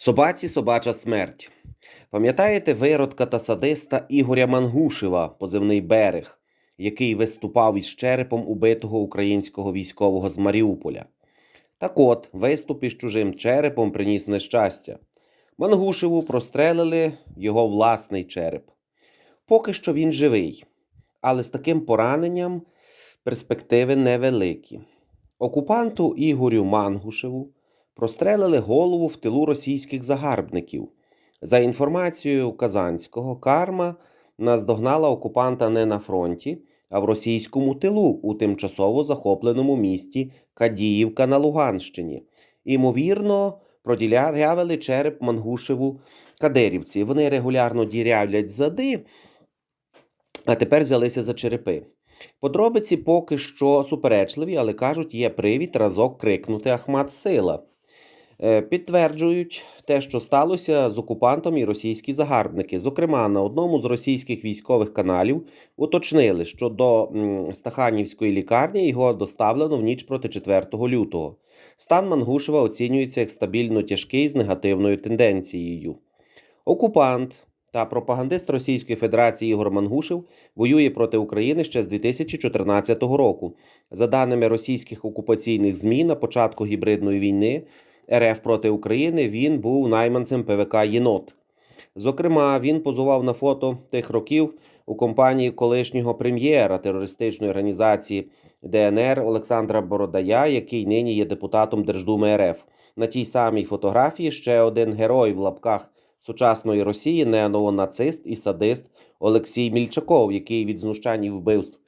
Собаці собача смерть. Пам'ятаєте виродка та садиста Ігоря Мангушева, позивний берег, який виступав із черепом убитого українського військового з Маріуполя? Так от, виступ із чужим черепом приніс нещастя. Мангушеву прострелили його власний череп. Поки що він живий, але з таким пораненням перспективи невеликі. Окупанту Ігорю Мангушеву прострелили голову в тилу російських загарбників. За інформацією Казанського, карма наздогнала окупанта не на фронті, а в російському тилу у тимчасово захопленому місті Кадіївка на Луганщині. Імовірно, продірявили череп Мангушеву кадирівці. Вони регулярно дірявлять зади, а тепер взялися за черепи. Подробиці поки що суперечливі, але кажуть, є привід разок крикнути Ахмат Сила. Е, Підтверджують те, що сталося з окупантом і російські загарбники. Зокрема, на одному з російських військових каналів уточнили, що до Стаханівської лікарні його доставлено в ніч проти 4 лютого. Стан Мангушева оцінюється як стабільно тяжкий з негативною тенденцією. Окупант та пропагандист Російської Федерації Ігор Мангушев воює проти України ще з 2014 року. За даними російських окупаційних ЗМІ, на початку гібридної війни РФ проти України він був найманцем ПВК Єнот. Зокрема, він позував на фото тих років у компанії колишнього прем'єра терористичної організації ДНР Олександра Бородая, який нині є депутатом Держдуми РФ. На тій самій фотографії ще один герой в лапках сучасної Росії, неонацист і садист Олексій Мільчаков, який від знущань і вбивств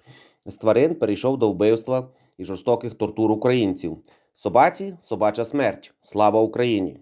з тварин перейшов до вбивства і жорстоких тортур українців. Собаці собача смерть. Слава Україні!